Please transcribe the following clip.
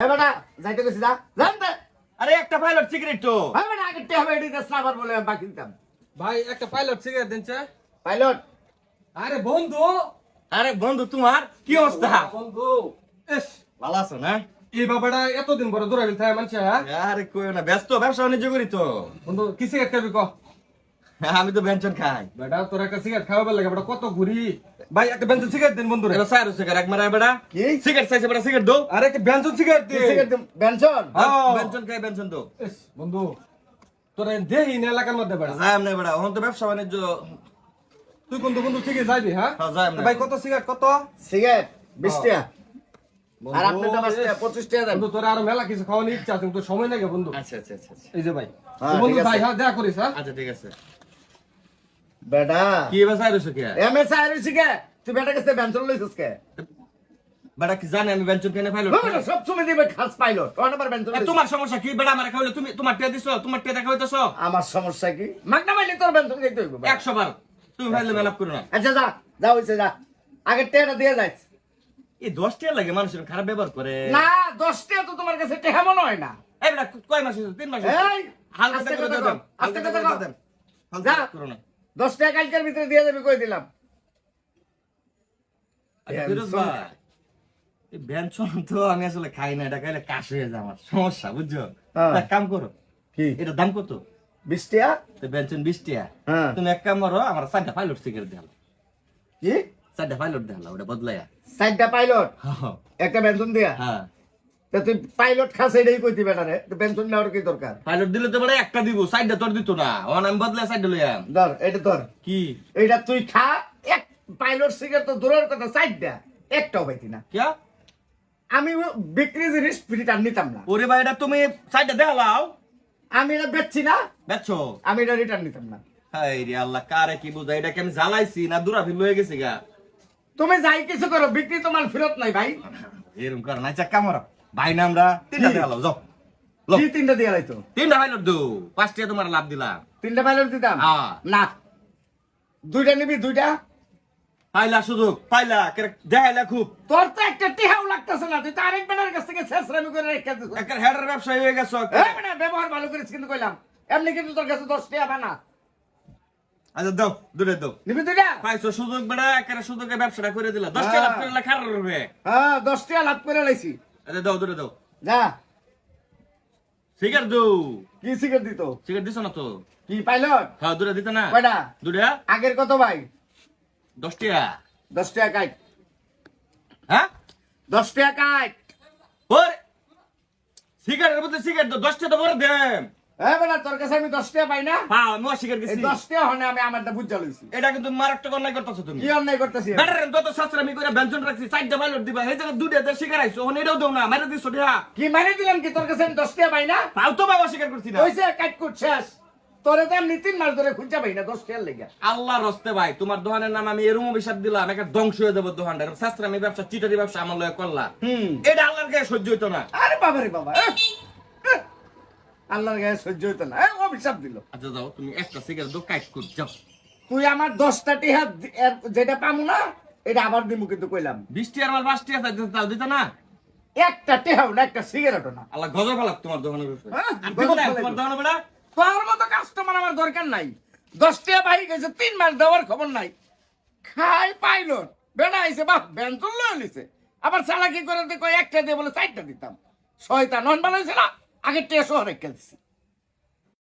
এ বেটা যাইতে গেছি যা। জানতে আরে একটা পাইলট সিগারেট তো। হ্যাঁ বেটা আগে টেহা বেড়ি দেশ না বলে বাকি দিতাম। ভাই একটা পাইলট সিগারেট দিন চা। পাইলট আরে বন্ধু। আরে বন্ধু তোমার? কি অবস্থা? বন্ধু এস ভালো আছো না? এই বাবাটা এতদিন পরে দূরাবিল থাকে মানুষ হ্যাঁ? আরে কই না ব্যস্ত ব্যবসা বাণিজ্য করি তো। বন্ধু কি সিগারেট খাবি ক? আমি তো ব্যঞ্জন খাই। বেটা তোর একটা সিগারেট খাওয়াবার লাগে বেটা কত ঘুরি। ভাই একটা ব্যঞ্জন সিগারেট দিন বন্ধু রে এবার সাইরো সিগারেট এক মারা বেড়া। কি? সিগারেট চাইছে বেড়া সিগারেট দো। আরে একটা ব্যঞ্জন সিগারেট কি দে সিগারেট দিম? ব্যঞ্জন? হ্যাঁ। ব্যঞ্জন খাই ব্যঞ্জন দো? বন্ধু তোর দেহি না এলাকার মধ্যে বেড়া। যাই না বেড়া এখন তো ব্যবসা বাণিজ্য। তুই কোন বন্ধু ঠিকই যাবি হ্যাঁ? হ্যাঁ, যাই আমরা। ভাই কত সিগারেট কত? সিগারেট বিশ টাকা। বন্ধু, আর আপনি তো পাঁচ টাকা টাকা দেন। বন্ধু তোর আরও মেলা কিছু খাওয়ানোর ইচ্ছা আছে কিন্তু সময় লাগে বন্ধু। আচ্ছা আচ্ছা আচ্ছা। এই যে ভাই হ্যাঁ, বন্ধু ভাই হ্যাঁ দেখা করিস হ্যাঁ? আচ্ছা ঠিক আছে। বেটা। কি এবার সাইরো কে? এম এস আই রইছি কে? তুই বেটা কাছে লইছিস কে? বেড়া কি জানে আমি ব্যঞ্জন কেন বেটা, সব সময় দিবে খাস পাইলট। কোন তোমার সমস্যা কি? বেড়া আমার খাইলে তুমি তোমার টিয়া দিছো তোমার টিয়া দেখা হইতেছো আমার সমস্যা কি? মাগনা মাইলে তোর খাইতে হইব বেটা। বার। তুমি ভাইলে মেলাপ করো না। আচ্ছা যা যা হইছে যা। আগে টেটা দিয়ে যাই এই দশ টিয়া লাগে মানুষের খারাপ ব্যবহার করে। না দশ টাকা তো তোমার কাছে টেহা মনে হয় না। এই বেড়া কয় মাস হয়েছে? তিন মাস। এই, হালকা করে আস্তে করে যা। করো না। দশ টাকা কালকের ভিতরে দিয়ে দেবে কই দিলাম? আচ্ছা, ভ্যানসন। ভাই, এই ভ্যানসন তো আমি আসলে খাই না এটা খাইলে কাশ হয়ে যায় আমার। সমস্যা বুঝছ। কাম করো। কি? এটা দাম কত? বিশ টাকা তো ভ্যানসন বিশ টিয়া হ্যাঁ। তুমি এক কাম করো আমার চারটা পাইলট সিগারেট দেখাল কি? চারটা পাইলট দেখাল ওটা বদলাইয়া চারটা পাইলট হ্যাঁ, একটা বেতন দিয়া? হ্যাঁ। তুই পাইলট খাস এটাই কইতি নেওয়ার কি দরকার? পাইলট দিলে তো একটা দিব সাইডটা তোর দিত না। আমি বদলাই সাইডটা লইয়াম ধর এটা ধর। কি? এটা তুই খা এক পাইলট সিগারেট তো দূরের কথা চারটা একটাও পাইতি না। আমি বিক্রি জিনিস ফ্রিট নিতাম না। ওরে ভাই এটা তুমি সাইডটা দেখালাও আমি এটা বেচছি না। বেচছো আমি এটা রিটার্ন নিতাম না। হাই রে আল্লাহ কারে কি বুঝাই এটা কি আমি জ্বালাইছি না দূরা ফির লয়ে গেছি গা? তুমি যাই কিছু করো বিক্রি তোমার ফেরত নাই ভাই। এরকম কর না চাক্কা মারো ভাই না আমরা তিনটা কি? দেখালাও যাও। লো। কি তিনটা দিয়ে লাইতো তিনটা পাইলট দো। পাঁচটা তোমার লাভ দিলাম তিনটা পাইলট দিতাম? হ্যাঁ। না। দুইটা নিবি দুইটা? পাইলা সুযোগ পাইলা। দেখাইলা খুব। তোর তো একটা টেহাও লাগতেছে না তুই তো আরেক বেটার কাছ থেকে শেষরামি করে রেখে দিস একের হেডের ব্যবসা হয়ে গেছো বেটা ব্যবহার ভালো করিস কিন্তু কইলাম। এমনি কিন্তু তোর কাছে দশ টাকা বানা। আচ্ছা দাও দূরে দাও। নিবি দুইটা? পাইছো সুযোগ বেড়া একের সুযোগে ব্যবসাটা করে দিলা। দশ হ্যাঁ। টাকা লাভ করে খারাপ হ্যাঁ দশ টাকা লাভ করে লাইছি। আচ্ছা দাও দূরে দাও। যা। সিগার দু। কি সিগার দিত? সিগার দিছ না তো? কি পাইলট? হ্যাঁ দূরে দিত না। কয়টা? দূরে আগের কত ভাই? দশ টাকা। দশ টাকা কাইট। হ্যাঁ? দশ টাকা কাইট। ওর! সিগারের মধ্যে সিগার দশ টাকা বড় দেন। তোর কাছে আমি দশ টাকা পাই না? হ্যাঁ আমি গেছি হনে আমি আমারটা বুঝা লইছি। এটা কিন্তু মারাত্মক অন্যায় করতেছো তুমি। কি অন্যায় করতেছি? ব্যাটারে যত শাস্ত্রামি করে ব্যঞ্জন রাখছি চারটা পাইলট দিবা এই জায়গায় দুটা দেড় শিকার আইছো এটাও দেও না মারে দিছো দিয়া কি মারি দিলাম কি? তোর কাছে আমি দশ পাই না? তাও তো বাবা স্বীকার করছি না। কইছে কাট কুট শেষ। তোরে তো আমি তিন মাস ধরে খুঁজা পাই না দশ টাকার লেগে। আল্লাহ রস্তে ভাই তোমার দোকানের নাম আমি এরম অভিশাপ দিলাম একটা ধ্বংস হয়ে যাব দোকানটা শাস্ত্রামি ব্যবসা চিটারি ব্যবসা আমার লয়ে করলা। হুম। এটা আল্লাহর গায়ে সহ্য হইতো না। আরে বাবা। রে বাবা আল্লাহর গায়ে সহ্য হইতো না। এ অভিশাপ দিল। আচ্ছা যাও তুমি একটা সিগারেট দো কাইট কর যাও। তুই আমার দশটা টিহা যেটা পামু না এটা আবার দিমু কিন্তু কইলাম। বৃষ্টি আর মাল বাসটি আছে তাও দিত না? একটা টেহাও না একটা সিগারেটও না। আল্লাহ গজব ফালাক তোমার উপরে। হ্যাঁ, তোমার দোকানে বেড়া তোর মতো কাস্টমার আমার দরকার নাই। দশ টাকা বাহি গেছে তিন মাস দেওয়ার খবর নাই। খাই পাইলট বেড়া আইছে বাহ বেঞ্চল লয়ে লিছে আবার চালাকি করে কয় একটা দিয়ে বলে চারটা দিতাম। শয়তান নন বানাইছে না? আগে থেকে শহরে খেলছি।